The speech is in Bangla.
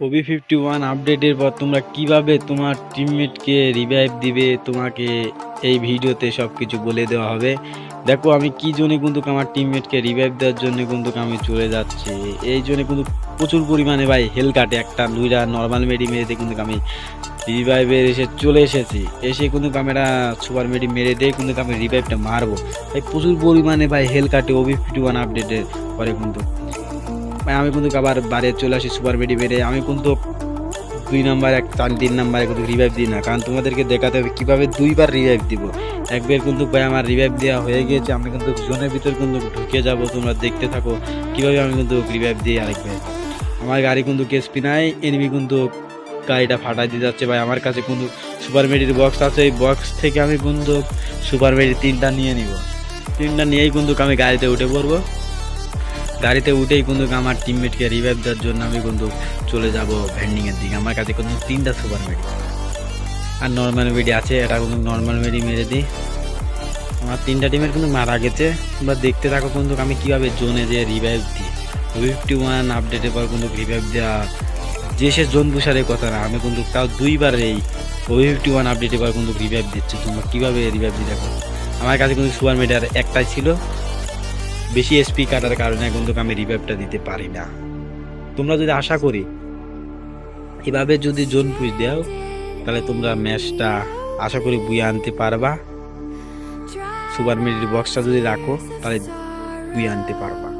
ওবি ফিফটি ওয়ান আপডেটের পর তোমরা কীভাবে তোমার টিমমেটকে রিভাইভ দিবে, তোমাকে এই ভিডিওতে সব কিছু বলে দেওয়া হবে। দেখো, আমি কি জন্য কিন্তু আমার টিমমেটকে রিভাইভ দেওয়ার জন্য কিন্তু আমি চলে যাচ্ছি। এই জন্য কিন্তু প্রচুর পরিমাণে ভাই হেল কাটে। একটা দুইটা নর্মাল মেডি মেরেতে কিন্তু আমি রিভাইভের এসে চলে এসেছি। এসে কিন্তু ক্যামেরা সুপার মেডি মেরে দিয়ে কিন্তু আমি রিভাইভটা মারবো। ভাই, প্রচুর পরিমাণে ভাই হেল কাটে ওবি ফিফটি ওয়ান আপডেটের পরে কিন্তু। আমি কিন্তু আবার বাড়ি চলে আসি, সুপার মেডি মেরে আমি কিন্তু দুই নাম্বার এক তিন নাম্বারে কিন্তু রিভাইভ দিই না। কারণ তোমাদেরকে দেখাতে হবে কীভাবে দুইবার রিভাইভ দিব। একবার কিন্তু ভাই আমার রিভাইভ দেওয়া হয়ে গিয়েছে আমি কিন্তু জোনের ভিতর কিন্তু ঢুকে যাব, তোমরা দেখতে থাকো। কীভাবে আমি কিন্তু রিভাইভ দিই আরেকবার। আমার গাড়ি কিন্তু কেসপি নাই এনিমি কিন্তু গাড়িটা ফাটাই দিয়ে যাচ্ছে। ভাই, আমার কাছে কিন্তু সুপার মেডির বক্স আছে। এই বক্স থেকে আমি কিন্তু সুপার মেডি তিনটা নিয়ে নিব। তিনটা নিয়েই কিন্তু আমি গাড়িতে উঠে পড়ব। গাড়িতে উঠেই কিন্তু আমার টিমমেটকে রিভাইভ দেওয়ার জন্য আমি কিন্তু চলে যাব ভ্যান্ডিংয়ের দিকে। আমার কাছে কিন্তু তিনটা সুপার মেডি আর নর্মাল মেডি আছে, এটা কিন্তু নর্মাল মেডি মেরে দিই। আমার তিনটা টিমের কিন্তু মারা গেছে। বা দেখতে থাকো কিন্তু আমি কীভাবে জোনে যে রিভাইভ দিই। ফিফটি ওয়ান আপডেটের পর কিন্তু রিভাইভ দেওয়া যে সে জোন বুসারের কথা না আমি কিন্তু তাও দুইবার এই ওই ফিফটি ওয়ান আপডেটের পর কিন্তু রিভাইভ দিচ্ছে। তোমরা কীভাবে রিভাইভ দেখো আমার কাছে কিন্তু সুপার মেডি আর একটাই ছিল। বেশি এসপি কাটার কারণে কিন্তু আমি রিভাইভটা দিতে পারি না। তোমরা যদি আশা করি, এভাবে যদি জোন পুষ দেও, তাহলে তোমরা ম্যাচটা আশা করি বুয়ে আনতে পারবা। সুপার মিডির বক্সটা যদি রাখো, তাহলে বুয়ে আনতে পারবা।